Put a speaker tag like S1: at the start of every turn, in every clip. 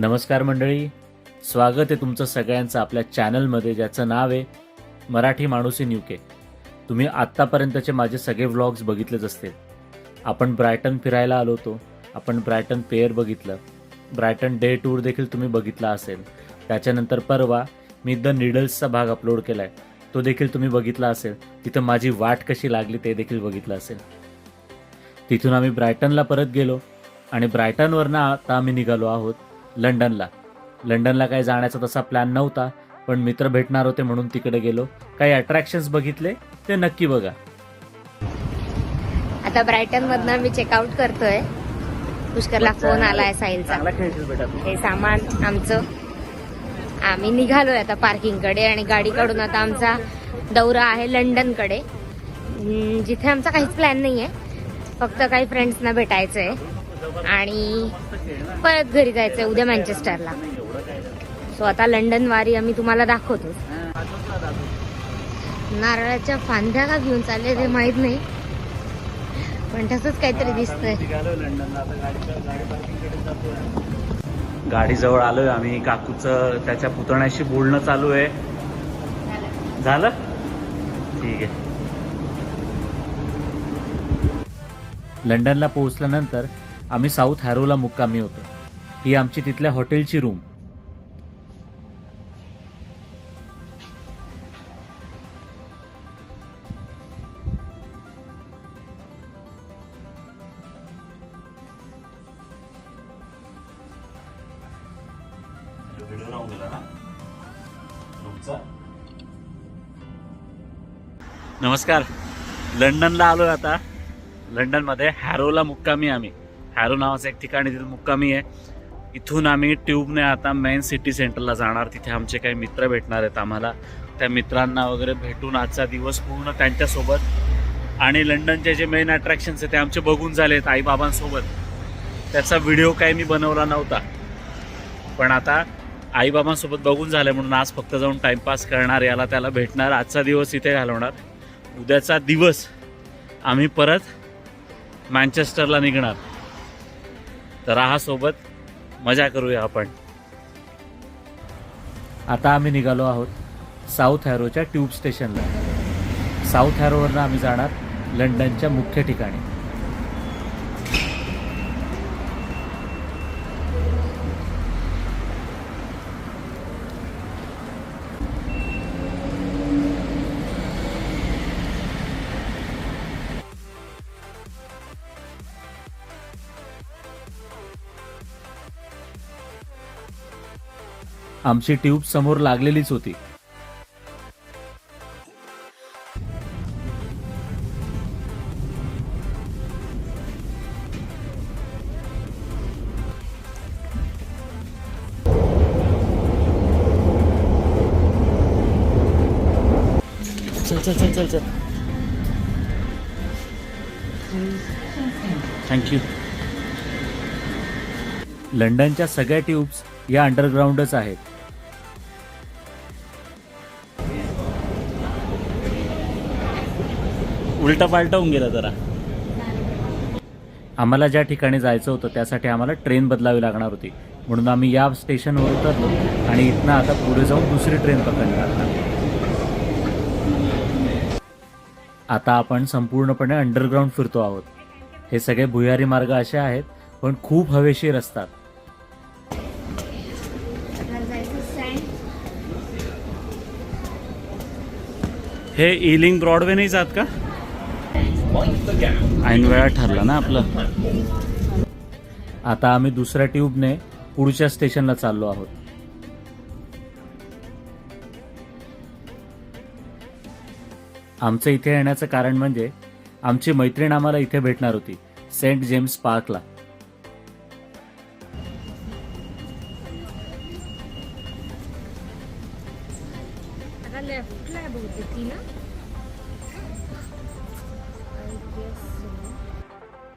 S1: नमस्कार मंडळी. स्वागत आहे तुमचं सगळ्यांचं आपल्या चॅनलमध्ये ज्याचं नाव आहे मराठी माणूस इन के. तुम्ही आत्तापर्यंतचे माझे सगळे व्लॉग्स बघितलेच असतील. आपण ब्रायटन फिरायला आलो होतो. आपण ब्रायटन पेअर बघितलं. ब्रायटन डे टूर देखील तुम्ही बघितला असेल. त्याच्यानंतर परवा मी द निडल्सचा भाग अपलोड केला आहे तो देखील तुम्ही बघितला असेल. तिथं माझी वाट कशी लागली ते देखील बघितलं असेल. तिथून आम्ही ब्रायटनला परत गेलो आणि ब्रायटनवरनं आता आम्ही निघालो आहोत. लंडनला. लंडनला काही जाण्याचा तसा प्लॅन नव्हता पण मित्र भेटणार होते म्हणून तिकडे गेलो. काही अट्रॅक्शन्स बघितले ते नक्की बघा.
S2: आता ब्रायटन मधनं मी चेकआउट करतोय. पुष्करला फोन आलाय साहिलचा. हे सामान आमचं. आम्ही निघालोय आता पार्किंगकडे आणि गाडीकडून आता आमचा दौरा आहे लंडनकडे हम्म, जिथे आमचा काहीच प्लॅन नाहीये. फक्त काही फ्रेंड्सना भेटायचंय. आणि परत घरी जायचंय उद्या मँचेस्टरला. सो आता लंडन वारी आम्ही तुम्हाला दाखवतो नारळाच्या फांद्या का घेऊन चालले ते माहीत नाही. पण तसंच काहीतरी दिसतंय.
S1: गाडी जवळ आलोय आम्ही. काकूचं त्याच्या पुतण्याशी बोलणं चालू आहे. झालं? ठीक आहे. लंडनला पोहोचल्यानंतर आम्ही साऊथ हॅरोला मुक्कामी होतो. ही आमची तिथल्या हॉटेलची रूम. नमस्कार. लंडनला आलोय आता. लंडनमध्ये हॅरोला मुक्कामी आम्ही. हॅरो नावाचं एक ठिकाणी तिथे मुक्कामी आहे. इथून आम्ही ट्यूबने आता मेन सिटी सेंटरला जाणार. तिथे आमचे काही मित्र भेटणार आहेत आम्हाला. त्या मित्रांना वगैरे भेटून आजचा दिवस पूर्ण त्यांच्यासोबत. आणि लंडनचे जे मेन अट्रॅक्शन्स आहेत ते आमचे बघून झालेत आईबाबांसोबत. त्याचा व्हिडिओ काही मी बनवला नव्हता. पण आता आईबाबांसोबत बघून झालं म्हणून आज फक्त जाऊन टाइमपास करणार याला त्याला भेटणार. आजचा दिवस इथे घालवणार. उद्याचा दिवस आम्ही परत मँचेस्टरला निघणार. तर राहा सोबत. मजा करूया आपण. आता आम्ही निघालो आहोत साऊथ हॅरोच्या ट्यूब स्टेशनला. साऊथ हॅरोवरनं आम्ही जाणार लंडनच्या मुख्य ठिकाणी. आमची ट्यूब समोर लागलेलीच होती. चल चल चल चल थँक्यू लंडनच्या सगळ्या ट्यूब्स या अंडरग्राऊंडच आहेत. उलटा पालटा होऊन गेला जरा. आम्हाला ज्या ठिकाणी जायचं होतं त्यासाठी आम्हाला ट्रेन बदलावी लागणार होती. म्हणून आम्ही या स्टेशनवर उतरलो आणि इथनं आता पुढे जाऊन दुसरी ट्रेन पकडणार आता आपण संपूर्णपणे अंडरग्राऊंड फिरतो आहोत. हे सगळे भुयारी मार्ग असे आहेत पण खूप हवेशीर असतात. हे इलिंग ब्रॉडवे नाही जात का? ऐन वेळा ठरला ना आपलं. आता आम्ही दुसऱ्या ट्यूबने पुढच्या स्टेशनला चाललो आहोत. आमचं इथे येण्याचं कारण म्हणजे आमची मैत्रीण आम्हाला इथे भेटणार होती सेंट जेम्स पार्कला.
S2: लेफ्टला बहुतेक ना?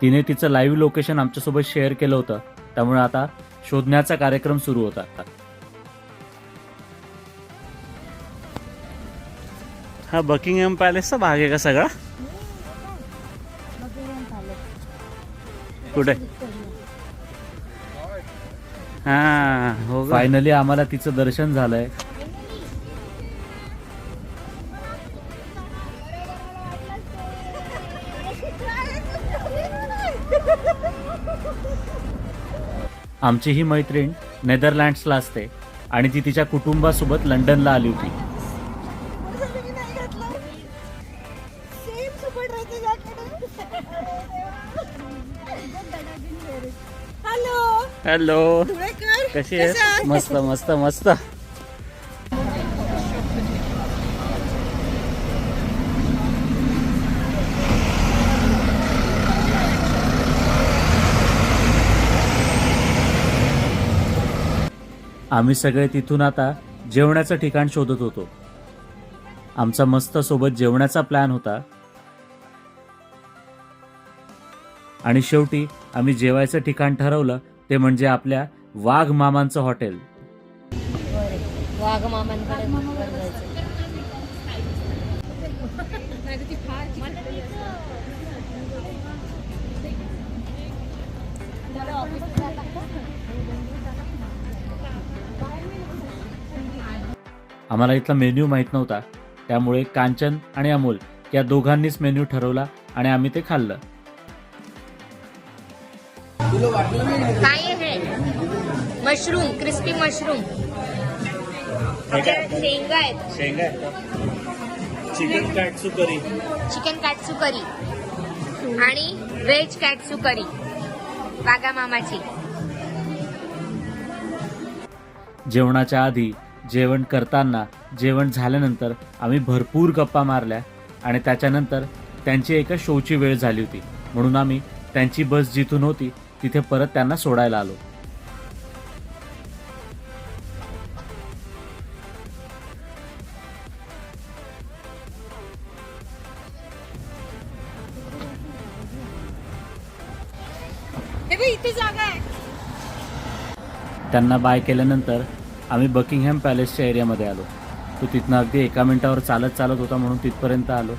S1: तिने तिचं लाईव्ह लोकेशन आमच्यासोबत शेअर केलं होतं. त्यामुळे आता शोधण्याचा कार्यक्रम सुरू होता. हा बकिंगहॅम पॅलेसचा भाग आहे का सगळा? कुठे? हा हो फायनली आम्हाला तिचं दर्शन झालंय. आमची ही मैत्रीण नेदरलँड्सला असते आणि ती तिच्या कुटुंबासोबत लंडनला आली होती.
S3: हॅलो
S1: हॅलो कशी
S3: कशा
S1: आहे? मस्त मस्त मस्त. आम्ही सगळे तिथून आता जेवणाचं ठिकाण शोधत होतो. आमचा मस्त सोबत जेवणाचा प्लॅन होता. आणि शेवटी आम्ही जेवायचं ठिकाण ठरवलं ते म्हणजे आपल्या वाघ मामांचं हॉटेल.
S2: वाघ मामांकडे जायचं.
S1: आम्हाला इथला मेन्यू माहीत नव्हता. त्यामुळे कांचन आणि अमोल या दोघांनीच मेन्यू ठरवला आणि आम्ही ते खाल्लं.
S2: काय आहे? हे मशरूम क्रिस्पी मशरूम. शेंगा आहेत.
S1: शेंगा चिकन कॅटसू करी.
S2: चिकन कॅटसू करी. आणि व्हेज कॅटसू करी. वाघा मामाची.
S1: जेवणाच्या आधी जेवण करताना जेवण झाल्यानंतर आम्ही भरपूर गप्पा मारल्या आणि त्याच्यानंतर त्यांची एका शोची वेळ झाली होती. म्हणून आम्ही त्यांची बस जिथून होती तिथे परत त्यांना सोडायला आलो. त्यांना बाय केल्यानंतर आम्ही बकिंगहॅम पॅलेसच्या एरियामध्ये आलो. तो तिथनं अगदी एका मिनिटावर चालत चालत होता म्हणून तिथपर्यंत आलो.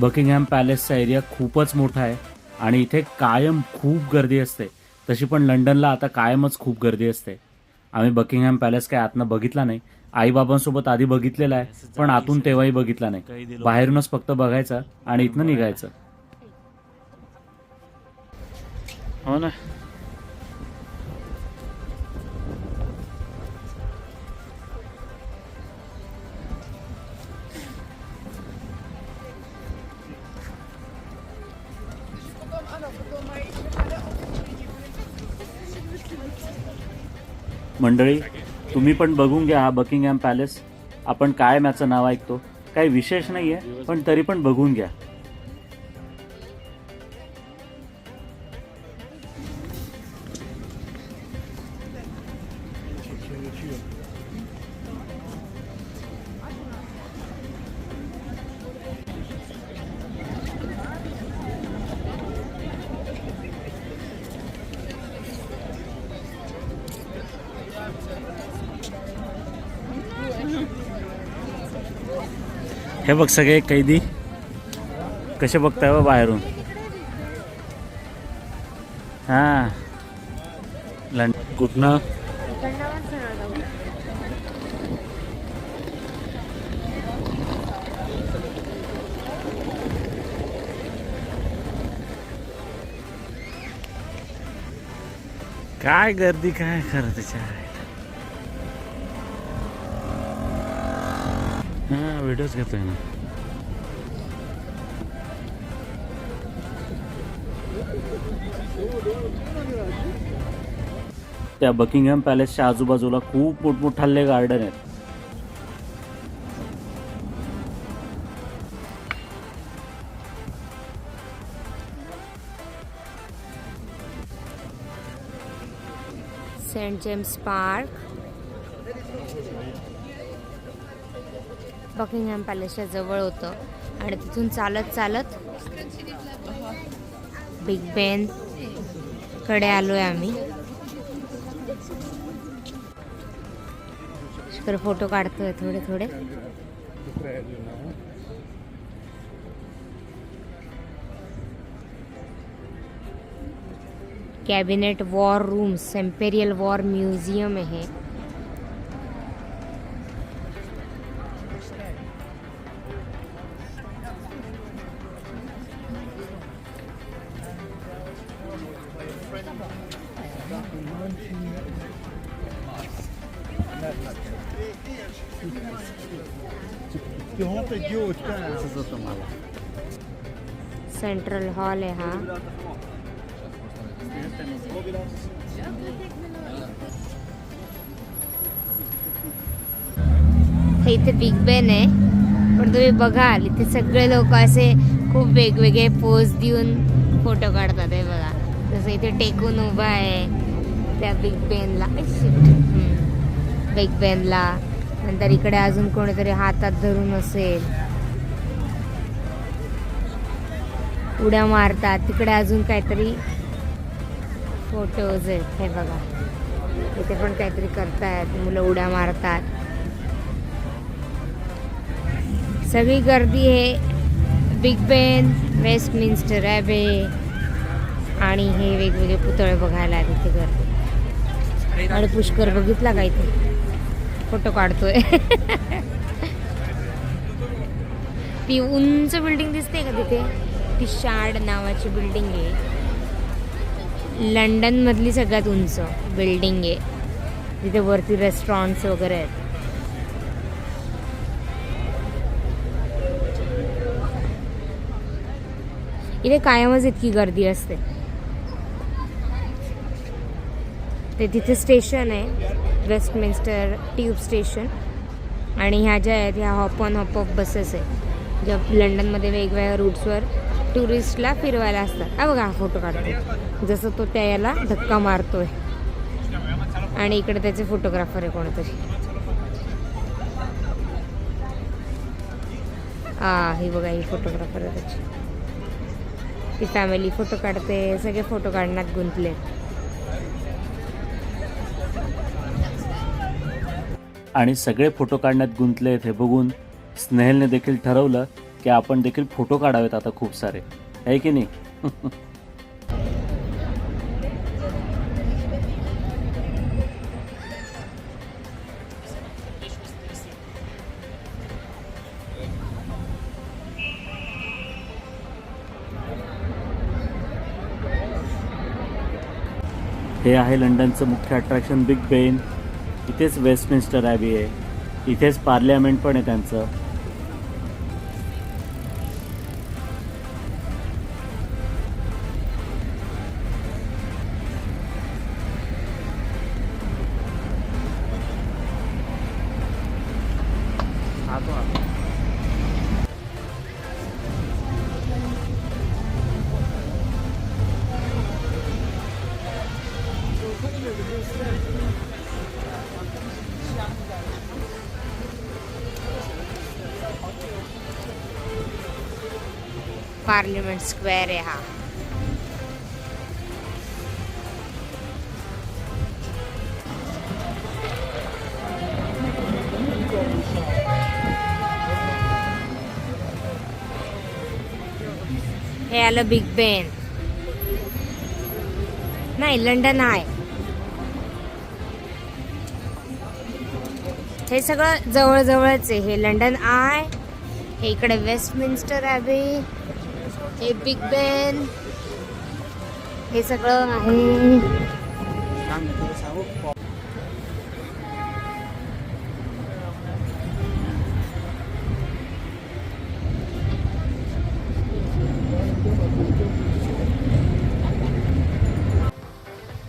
S1: बकिंगहॅम पॅलेसचा एरिया खूपच मोठा आहे आणि इथे कायम खूप गर्दी असते. तशी पण लंडनला आता कायमच खूप गर्दी असते. आम्ही बकिंगहॅम पॅलेस काय आतनं बघितला नाही. आईबाबांसोबत आधी बघितलेला आहे पण आतून तेव्हाही बघितला नाही. बाहेरूनच फक्त बघायचं आणि इथनं निघायचं. हो ना. मंडळी तुम्ही पण बघून घ्या हा बकिंगहॅम पॅलेस आपण काय याचं नाव ऐकतो? काही विशेष नाहीये पण तरी पण बघून घ्या. हे बघ सगळे कैदी. कसे बघताय बा बाहेरून? हा. लंड कुठनं? काय गर्दी काय खरं त्याच्या हा व्हिडिओज घेतोय ना. त्या बकिंगहॅम पॅलेसच्या आजूबाजूला खूप मोठमोठाले गार्डन आहेत.
S2: सेंट जेम्स पार्क बकिंगहॅम पॅलेसच्या जवळ होतं. आणि तिथून चालत चालत बिग बेन कडे आहे आम्ही. फोटो काढतोय थोडे थोडे. Cabinet War Rooms Imperial War Museum आहे सेंट्रल हॉल आहे हा. इथे बिग बेन आहे. पण तुम्ही बघाल इथे सगळे लोक असे खूप वेगवेगळे पोज देऊन फोटो काढतात हे बघा. असं इथे टेकून उभा आहे. त्या बिग बेनला बिग बेनला नंतर इकडे अजून कोणीतरी हातात धरून असेल. उड्या मारतात. तिकडे अजून काहीतरी फोटोज आहेत. हे बघा. इथे पण काहीतरी करतायत. मुलं उड्या मारतात. सगळी गर्दी आहे बिग बेन वेस्टमिन्स्टर ॲबे आणि हे वेगवेगळे पुतळे बघायला आहेत इथे गर्दी. आणि पुष्कर बघितला का इथे? फोटो काढतोय. ती उंच बिल्डिंग दिसते का तिथे? ती शार्ड नावाची बिल्डिंग आहे. लंडन मधली सगळ्यात उंच बिल्डिंग आहे. तिथे वरती रेस्टॉरंट्स वगैरे आहेत. इथे कायमच इतकी गर्दी असते. ते तिथे स्टेशन आहे वेस्टमिन्स्टर ट्यूब स्टेशन आणि ह्या ज्या आहेत ह्या hop on hop off buses आहे ज्या लंडनमध्ये वेगवेगळ्या रूट्सवर टुरिस्टला फिरवायला असतात. हा बघा हा फोटो काढतो. जसं तो त्या याला धक्का मारतोय. आणि इकडे त्याचे फोटोग्राफर आहे कोणतरी. हा ही बघा ही फोटोग्राफर आहे त्याची. ती फॅमिली फोटो काढते सगळे फोटो काढण्यात गुंतले
S1: आणि सगळे फोटो काढण्यात गुंतले हे बघून स्नेहलने देखील ठरवलं की आपण देखील फोटो काढावेत आता खूप सारे. आहे की नाही? हे आहे लंडनचं मुख्य अट्रॅक्शन बिग बेन इथेच वेस्टमिन्स्टर ॲबी आहे. इथेच पार्लियामेंट पण आहे त्यांचं.
S2: पार्लिमेंट स्क्वेअर आहे हा. हे आलं बिग बेन नाही लंडन आहे. हे सगळं जवळजवळच आहे. हे लंडन आय हे इकडे वेस्टमिन्स्टर ॲबे हे बिग बेन हे सगळं आहे.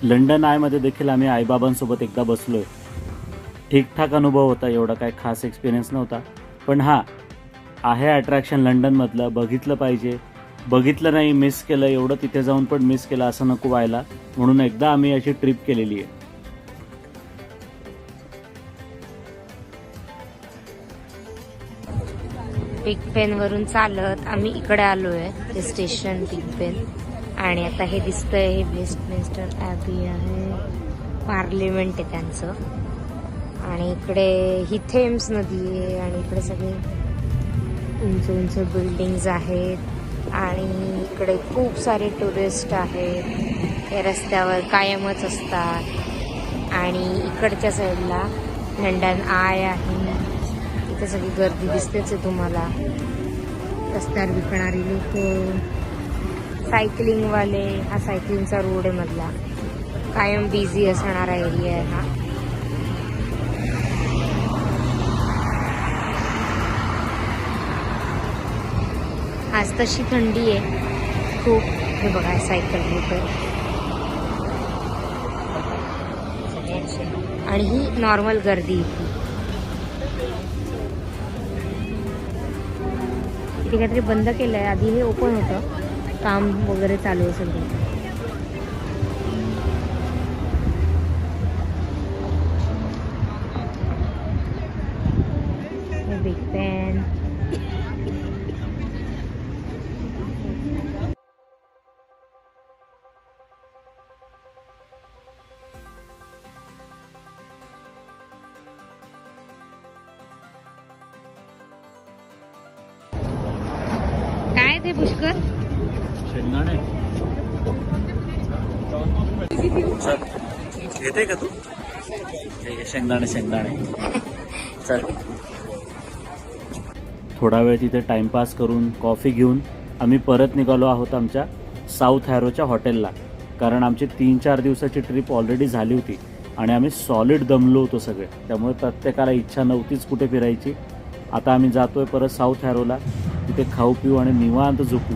S1: लंडन आयमध्ये देखील आम्ही आईबाबांसोबत एकदा बसलोय. ठीकठाक अनुभव होता एवढा काय खास एक्सपिरियन्स नव्हता. पण हां आहे अट्रॅक्शन लंडनमधलं बघितलं पाहिजे. बघितलं नाही मिस केलं एवढं तिथे जाऊन पण मिस केलं असं नको व्हायला. म्हणून एकदा आम्ही अशी ट्रिप केलेली आहे.
S2: बिग पेन वरून चालत आम्ही इकडे आलोय हे स्टेशन बिग पेन आणि आता हे दिसतंय हे वेस्टमिन्स्टर ॲबी आहे. पार्लिमेंट आहे त्यांचं. आणि इकडे ही थेम्स नदी आहे आणि इकडे सगळे उंच उंच बिल्डिंग्स आहेत. आणि इकडे खूप सारे टुरिस्ट आहेत. ते रस्त्यावर कायमच असतात. आणि इकडच्या साईडला लंडन आय आहे. इथे सगळी गर्दी दिसतेच आहे तुम्हाला. रस्त्यावर विकणारी लोक. सायकलिंगवाले हा सायकलिंगचा रोड आहे मधला. कायम बिझी असणारा एरिया आहे हा. आज तशी थंडी आहे. खूप. हे बघा सायकल मोटर आणि ही नॉर्मल गर्दी इथे. इथे काहीतरी बंद केलं आहे आधी हे ओपन होतं. काम वगैरे चालू असेल काय
S1: शेंगदाणे. घेते का तू? शेंगदाणे शेंगदाणे. चल. थोडा वेळ तिथे टाइमपास करून कॉफी घेऊन आम्ही परत निघालो आहोत आमच्या साऊथ हॅरोच्या हॉटेलला कारण आमची तीन चार दिवसाची ट्रिप ऑलरेडी झाली होती आणि आम्ही सॉलिड दमलो होतो सगळे. त्यामुळे प्रत्येकाला इच्छा नव्हतीच कुठे फिरायची. आता आम्ही जातोय परत साऊथ हॅरोला तिथे खाऊ पिऊ आणि निवांत झोपू.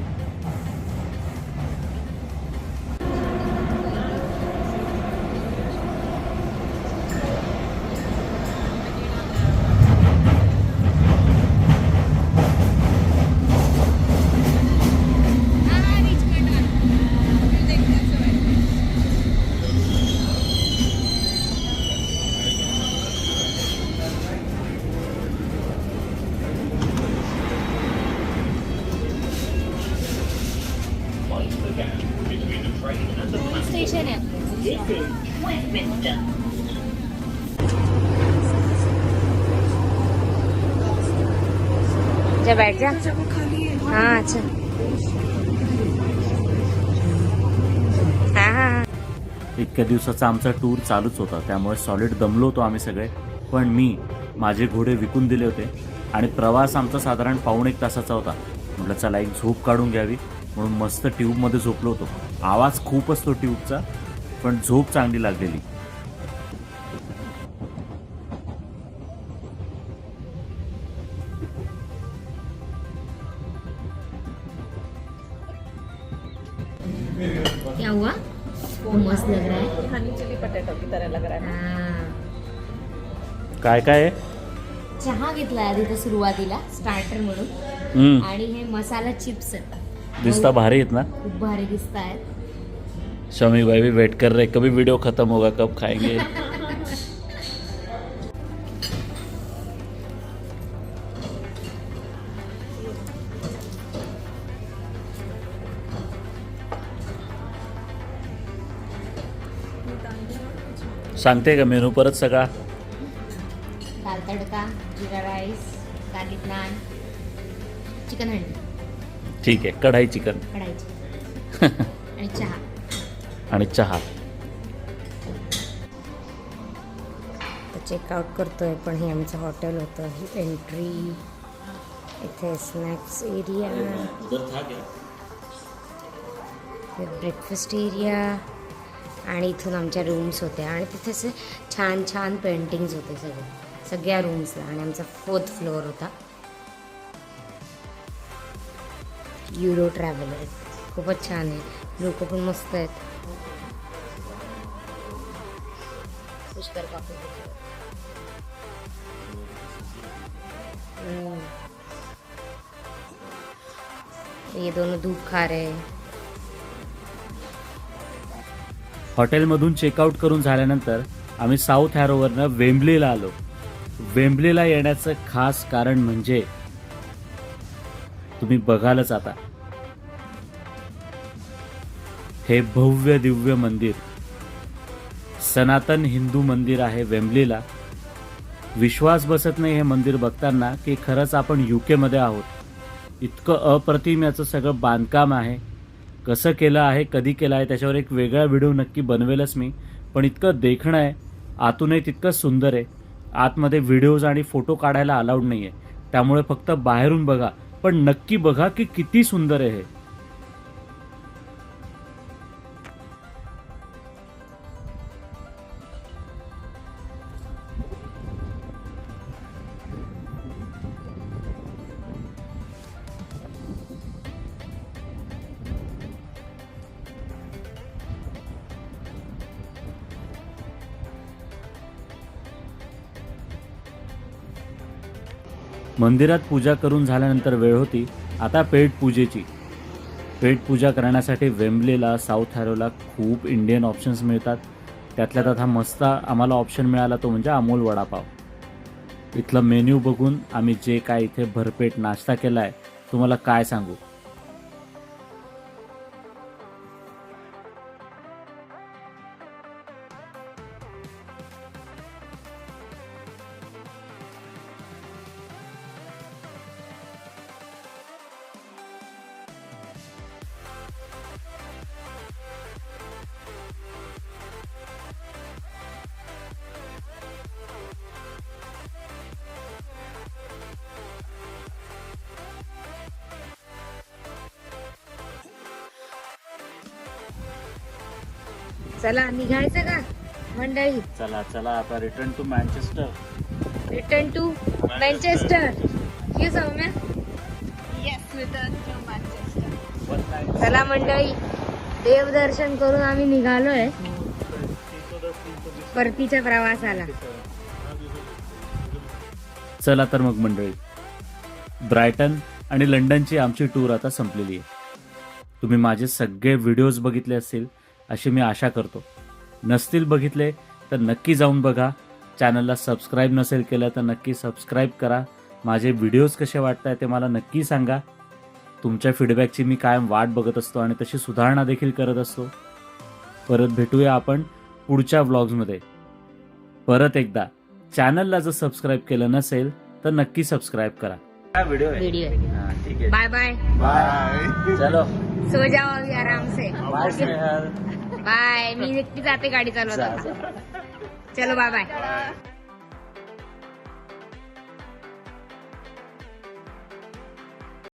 S2: बैठ जा हाँ अच्छा।
S1: इतक्या दिवसाचा आमचा टूर चालूच होता. त्यामुळे सॉलिड दमलो होतो आम्ही सगळे. पण मी माझे घोडे विकून दिले होते. आणि प्रवास आमचा साधारण पाऊण एक तासाचा होता. म्हटलं चला एक झोप काढून घ्यावी. म्हणून मस्त ट्यूबमध्ये झोपलो होतो. आवाज खूप असतो ट्यूबचा पण झोप चांगली लागलेली.
S2: काय
S1: काय आहे?
S2: चहा घेतलाय आधी तर सुरुवातीला स्टार्टर म्हणून.
S1: हम्म,
S2: आणि हे मसाला चिप्स आहेत.
S1: दिसता भारी आहेत ना?
S2: खूप भारी दिसत आहेत.
S1: शमी भाई भी वेट कर रहे कभी वीडियो खत्म होगा कब खाएंगे? सांगते का मेनू परत सगळा?
S2: Dal tadka jeera rice garlic naan chicken handi
S1: ठीक आहे कढाई चिकन.
S2: कढायची आणि चहा.
S1: आणि चहा.
S2: चेकआउट करतोय पण हे आमचं हॉटेल होतं. ही एंट्री इथे स्नॅक्स एरिया ब्रेकफास्ट एरिया आणि इथून आमच्या रूम्स होत्या. आणि तिथे असे छान छान पेंटिंग्स होते सगळे. सगळ्या रूम्सला आणि आमचा फोर्थ फ्लोअर होता. युरो ट्रॅव्हलर खूपच छान आहे. लोक पण मस्त आहेत. पुष्कर ये दोन धूप खा रहे
S1: हॉटेलमधून चेकआउट करून झाल्यानंतर आम्ही साऊथ हॅरोवरनं वेम्बलीला आलो. वेम्बलीला येण्याचं खास कारण म्हणजे तुम्ही बघालच आता. हे भव्य दिव्य मंदिर सनातन हिंदू मंदिर आहे वेम्बलीला विश्वास बसत नाही हे मंदिर बघताना की खरंच आपण यू केमध्ये आहोत. इतकं अप्रतिम याचं सगळं बांधकाम आहे. कसं केलं आहे कधी केलं आहे त्याच्यावर एक वेगळा व्हिडिओ नक्की बनवेलच मी. पण इतकं देखणं आहे आतूनही तितकं सुंदर आहे. आतमध्ये व्हिडिओज आणि फोटो काढायला अलाउड नाही आहे त्यामुळे फक्त बाहेरून बघा. पण नक्की बघा की किती सुंदर आहे हे. मंदिरात पूजा करून झाल्यानंतर वेळ होती आता पेट पूजेची. पेट पूजा करण्यासाठी वेम्बलेला साऊथ हॅरोला खूप इंडियन ऑप्शन्स मिळतात. त्यातल्या त्यात हा मस्त आम्हाला ऑप्शन मिळाला तो म्हणजे अमोल वडापाव. इथलं मेन्यू बघून आम्ही जे काय इथे भरपेट नाश्ता केला आहे तुम्हाला काय सांगू?
S2: चला निघायचं का? मंडळी.
S1: चला चला आता return to Manchester
S2: return to Manchester ये Saumya
S3: yes return to Manchester
S2: चला मंडळी. देवदर्शन करून आम्ही निघालोय. परतीच्या प्रवासाला.
S1: चला तर मग मंडळी. ब्रायटन आणि लंडनची आमची टूर आता संपलेली आहे. तुम्ही माझे सगळे व्हिडिओज बघितले असतील अशी मी आशा करतो. नसतील बघितले तर नक्की जाऊन बघा. चॅनलला सबस्क्राईब नसेल केलं तर नक्की सबस्क्राईब करा. माझे व्हिडिओज कसे वाटत आहे ते मला नक्की सांगा. तुमच्या फीडबॅकची मी कायम वाट बघत असतो आणि तशी सुधारणा देखील करत असतो. परत भेटूया आपण पुढच्या व्लॉग्समध्ये परत एकदा. चॅनलला जर सबस्क्राईब केलं नसेल तर नक्की सबस्क्राईब करा. व्हिडिओ
S2: व्हिडिओ
S1: ठीक आहे.
S2: बाय बाय
S1: बाय चलो.
S2: सो जाओ अभी आराम से.
S1: Bye
S2: bye. मी एकटी जाते गाडी चालवत आता. चलो बाय बाय